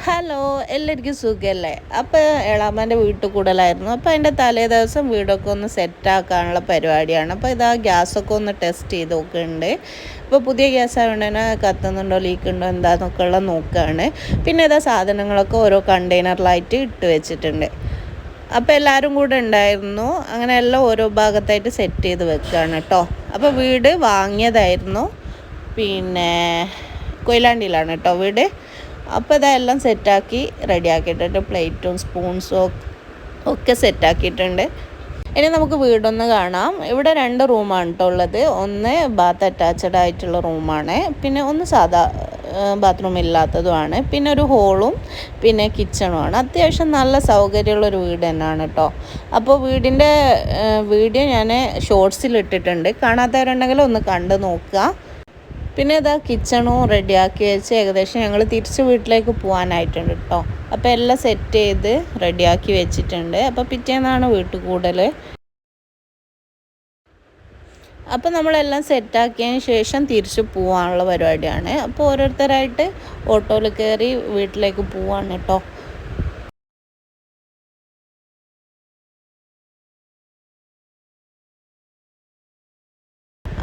Hello എല്ലാവർക്കും സുഖമല്ലേ അപ്പോൾ എളാമ്മന്റെ വീട്ടിൽ കൂടുതലായിരുന്നു അപ്പോൾ അതിന്റെ തലേ ദിവസം വീടൊക്കെ ഒന്ന് സെറ്റാക്കാനുള്ള പരിപാടിയാണ്. അപ്പോൾ ഇതാ ഗ്യാസൊക്കെ ഒന്ന് ടെസ്റ്റ് ചെയ്ത് നോക്കുന്നുണ്ട്. ഇപ്പോൾ പുതിയ ഗ്യാസ് ആയതുകൊണ്ട് തന്നെ കത്തുന്നുണ്ടോ ലീക്ക് ഉണ്ടോ എന്താന്നൊക്കെ ഉള്ള നോക്കുകയാണ് പിന്നെ ഇതാ സാധനങ്ങളൊക്കെ ഓരോ കണ്ടെയ്നറിലായിട്ട് ഇട്ട് വെച്ചിട്ടുണ്ട്. അപ്പോൾ എല്ലാവരും കൂടെ ഉണ്ടായിരുന്നു. അങ്ങനെ എല്ലാം ഓരോ ഭാഗത്തായിട്ട് സെറ്റ് ചെയ്ത് വെക്കുകയാണ് കേട്ടോ അപ്പോൾ വീട് വാങ്ങിയതായിരുന്നു. പിന്നെ കൊയിലാണ്ടിയിലാണ് കേട്ടോ വീട്. അപ്പോൾ ഇതെല്ലാം സെറ്റാക്കി റെഡിയാക്കിയിട്ടുണ്ട്. പ്ലേറ്റും സ്പൂൺസും ഒക്കെ സെറ്റാക്കിയിട്ടുണ്ട്. ഇനി നമുക്ക് വീടൊന്ന് കാണാം. ഇവിടെ രണ്ട് റൂമാണ് കേട്ടോ ഉള്ളത്. ഒന്ന് ബാത്ത് അറ്റാച്ച്ഡ് ആയിട്ടുള്ള റൂമാണ്. പിന്നെ ഒന്ന് സാധാ ബാത്റൂം ഇല്ലാത്തതുമാണ്. പിന്നെ ഒരു ഹോളും പിന്നെ കിച്ചണുമാണ്. അത്യാവശ്യം നല്ല സൗകര്യമുള്ളൊരു വീട് തന്നെയാണ് കേട്ടോ. അപ്പോൾ വീടിന്റെ വീഡിയോ ഞാൻ ഷോർട്സിൽ ഇട്ടിട്ടുണ്ട്. കാണാത്തവരുണ്ടെങ്കിൽ ഒന്ന് കണ്ട് നോക്കുക. പിന്നെ ഇതാ കിച്ചണും റെഡിയാക്കി വെച്ച് ഏകദേശം ഞങ്ങൾ തിരിച്ച് വീട്ടിലേക്ക് പോകാനായിട്ടുണ്ട് കേട്ടോ അപ്പോൾ എല്ലാം സെറ്റ് ചെയ്ത് റെഡിയാക്കി വെച്ചിട്ടുണ്ട്. അപ്പോൾ പിറ്റേന്നാണ് വീട്ടിൽ കൂടൽ അപ്പോൾ നമ്മളെല്ലാം സെറ്റാക്കിയതിന് ശേഷം തിരിച്ച് പോകാനുള്ള പരിപാടിയാണ്. അപ്പോൾ ഓരോരുത്തരായിട്ട് ഓട്ടോയിൽ കയറി വീട്ടിലേക്ക് പോവാണ് കേട്ടോ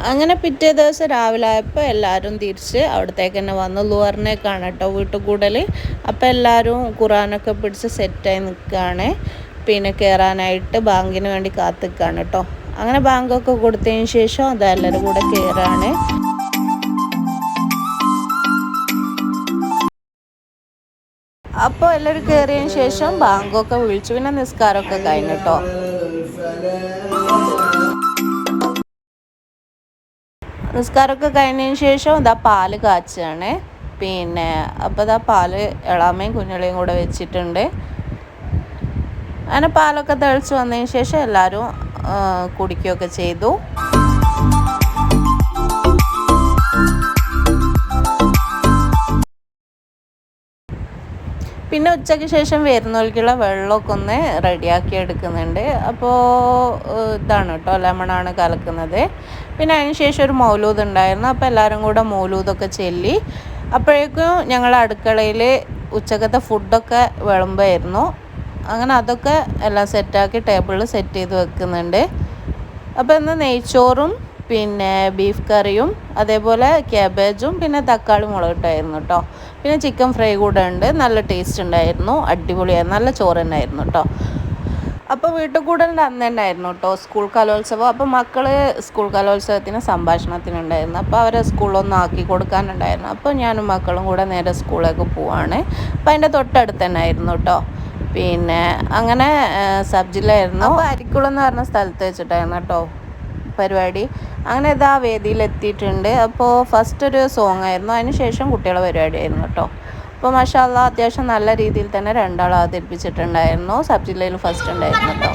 അങ്ങനെ പിറ്റേ ദിവസം രാവിലെ ആയപ്പോൾ എല്ലാവരും തിരിച്ച് അവിടത്തേക്ക് തന്നെ വന്നു. ലുവറിനേക്കാണ് കേട്ടോ വീട്ടിൽ കൂടൽ അപ്പോൾ എല്ലാവരും ഖുറാനൊക്കെ പിടിച്ച് സെറ്റായി നിൽക്കുകയാണ്. പിന്നെ കയറാനായിട്ട് ബാങ്കിന് വേണ്ടി കാത്തു നിൽക്കുകയാണ് കേട്ടോ. അങ്ങനെ ബാങ്കൊക്കെ കൊടുത്തതിന് ശേഷം അത് എല്ലാവരും കൂടെ കയറാണ്. അപ്പോൾ എല്ലാവരും കയറിയതിന് ശേഷം ബാങ്കൊക്കെ വിളിച്ചു. പിന്നെ നിസ്കാരമൊക്കെ കഴിഞ്ഞു കേട്ടോ. നിസ്കാരമൊക്കെ കഴിഞ്ഞതിന് ശേഷം ഇതാ പാൽ കാച്ചാണ്. പിന്നെ അപ്പോൾ ഇതാ പാൽ ഇളാമയും കുഞ്ഞളിയും കൂടെ വെച്ചിട്ടുണ്ട്. അങ്ങനെ പാലൊക്കെ തെളിച്ച് വന്നതിന് ശേഷം എല്ലാവരും കുടിക്കുകയൊക്കെ ചെയ്തു. പിന്നെ ഉച്ചയ്ക്ക് ശേഷം വരുന്നവർക്കുള്ള വെള്ളമൊക്കെ ഒന്ന് റെഡിയാക്കി എടുക്കുന്നുണ്ട്. അപ്പോൾ ഇതാണ് കേട്ടോ ലെമണാണ് കലക്കുന്നത്. പിന്നെ അതിന് ശേഷം ഒരു മൗലൂദ് ഉണ്ടായിരുന്നു. അപ്പോൾ എല്ലാവരും കൂടെ മൗലൂദൊക്കെ ചെല്ലി. അപ്പോഴേക്കും ഞങ്ങൾ അടുക്കളയിൽ ഉച്ചക്കത്തെ ഫുഡൊക്കെ വിളമ്പായിരുന്നു. അങ്ങനെ അതൊക്കെ എല്ലാം സെറ്റാക്കി ടേബിളിൽ സെറ്റ് ചെയ്ത് വെക്കുന്നുണ്ട്. അപ്പോൾ ഇന്ന് നെയ്ച്ചോറും പിന്നെ ബീഫ് കറിയും അതേപോലെ ക്യാബേജും പിന്നെ തക്കാളി മുളകിട്ടായിരുന്നു കേട്ടോ. പിന്നെ ചിക്കൻ ഫ്രൈ കൂടെ ഉണ്ട്. നല്ല ടേസ്റ്റ് ഉണ്ടായിരുന്നു. അടിപൊളിയായിരുന്നു നല്ല ചോറ് തന്നെയായിരുന്നു കേട്ടോ. അപ്പോൾ വീട്ടിൽ കൂടലിന്റെ അന്ന് തന്നെ ആയിരുന്നു കേട്ടോ സ്കൂൾ കലോത്സവം. അപ്പോൾ മക്കൾ സ്കൂൾ കലോത്സവത്തിന് സംഭാഷണത്തിനുണ്ടായിരുന്നു. അപ്പോൾ അവരെ സ്കൂളൊന്നും ആക്കി കൊടുക്കാനുണ്ടായിരുന്നു. അപ്പോൾ ഞാനും മക്കളും കൂടെ നേരെ സ്കൂളിലേക്ക് പോവാണ്. അപ്പോൾ അതിന്റെ തൊട്ടടുത്ത് തന്നെ ആയിരുന്നു കേട്ടോ. പിന്നെ അങ്ങനെ സബ് ജില്ലയായിരുന്നു അപ്പോൾ അരിക്കുളം എന്ന് പറഞ്ഞ സ്ഥലത്ത് വെച്ചിട്ടായിരുന്നു കേട്ടോ. പരിപാടി. അങ്ങനെ ഇതാ വേദിയിൽ എത്തിയിട്ടുണ്ട് അപ്പോൾ ഫസ്റ്റ് ഒരു സോങ് ആയിരുന്നു. അതിനുശേഷം ശേഷം പരിപാടി പരിപാടിയായിരുന്നു കേട്ടോ. അപ്പോൾ മഷാല്ല അത്യാവശ്യം നല്ല രീതിയിൽ തന്നെ രണ്ടാൾ അവതരിപ്പിച്ചിട്ടുണ്ടായിരുന്നു. സബ് ജില്ലയിൽ ഫസ്റ്റ് ഉണ്ടായിരുന്നു കേട്ടോ.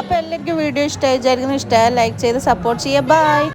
അപ്പോൾ എല്ലാവർക്കും വീഡിയോ ഇഷ്ടമായി വിചാരിക്കുന്നു ഇഷ്ടമായി ലൈക്ക് ചെയ്ത് സപ്പോർട്ട് ചെയ്യുക. ബൈ